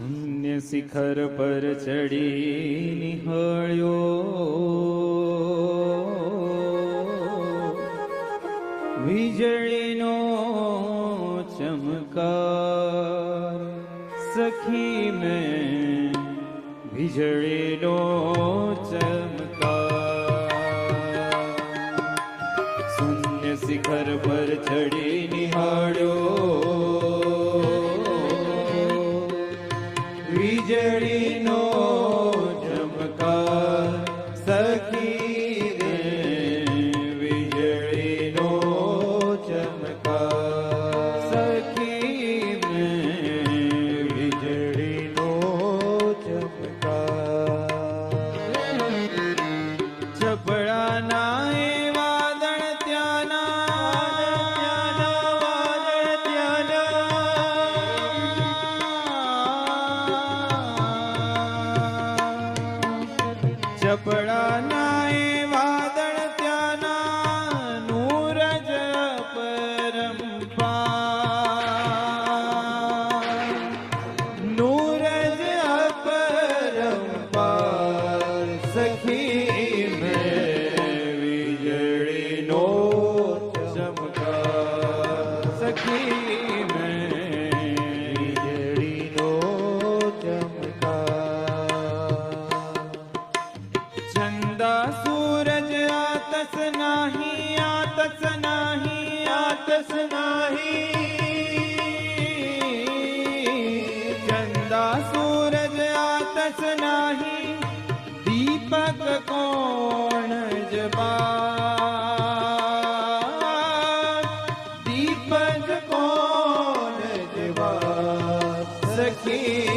શૂન્ય શિખર પર ચડી નિહળ્યો. વીજળીનો ચમકાર સખી મેં વીજળીનો ચમકાર વીજળીનો ચમકાર સખી રે વીજળીનો ચમકાર સખી રે વીજળીનો ચમકાર ચપળાના झपड़ा न ਦਾ ਸੂਰਜ ਆਤਸ ਨਾਹੀ ਆਤਸ ਨਾਹੀ ਆਤਸ ਨਾਹੀ। ਚੰਦਾ ਸੂਰਜ ਆਤਸ ਨਾਹੀ, ਦੀਪਕ ਕੋਣ ਜਬਾ ਦੀਪਕ ਕੋਣ ਜਬਾ ਸਖੀ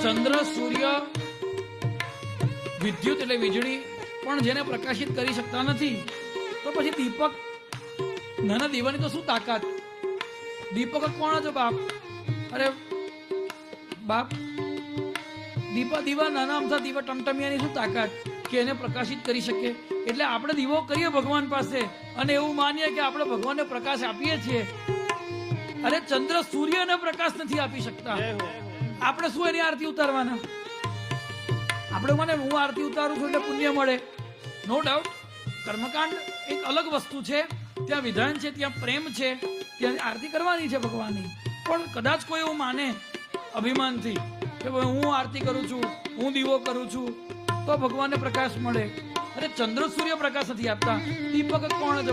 ચંદ્ર સૂર્ય વિદ્યુત એટલે વીજળી પણ જેને પ્રકાશિત કરી શકતા નથી તો પછી દીપક નાના દીવાની તો શું તાકાત? દીપક કોણ હતો બાપ? અરે બાપ દીપા દીવા નાના અમથા દીવા ટમટમિયાની શું તાકાત? કે એને પ્રકાશિત કરી શકે? એટલે આપણે દીવો કરીએ ભગવાન પાસે અને એવું માનીએ કે આપણે ભગવાનને પ્રકાશ આપીએ છીએ. અરે ચંદ્ર સૂર્યને પ્રકાશ નથી આપી શકતા. આપણે શું એની આરતી ઉતારવાના? આપણે મને હું આરતી ઉતારું છું એટલે પુણ્ય મળે. નો ડાઉટ કર્મકાંડ એક અલગ વસ્તુ છે. ત્યાં વિધાન છે, ત્યાં પ્રેમ છે, ત્યાં આરતી કરવાની છે ભગવાનની. પણ કદાચ કોઈ એવું માને અભિમાનથી કે ભાઈ હું આરતી કરું છું, હું દીવો કરું છું, તો ભગવાનને પ્રકાશ મળે. અરે ચંદ્ર સૂર્ય પ્રકાશ નથી આપતા. દીપક કોણ છે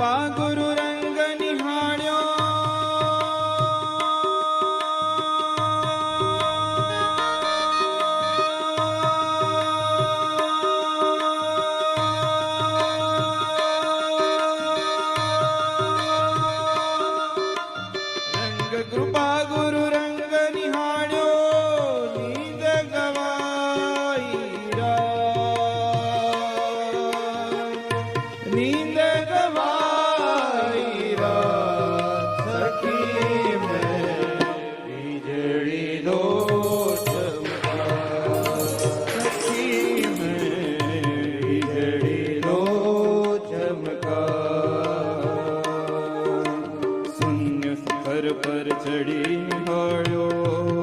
পাগল પર ચડી નિહાળ્યો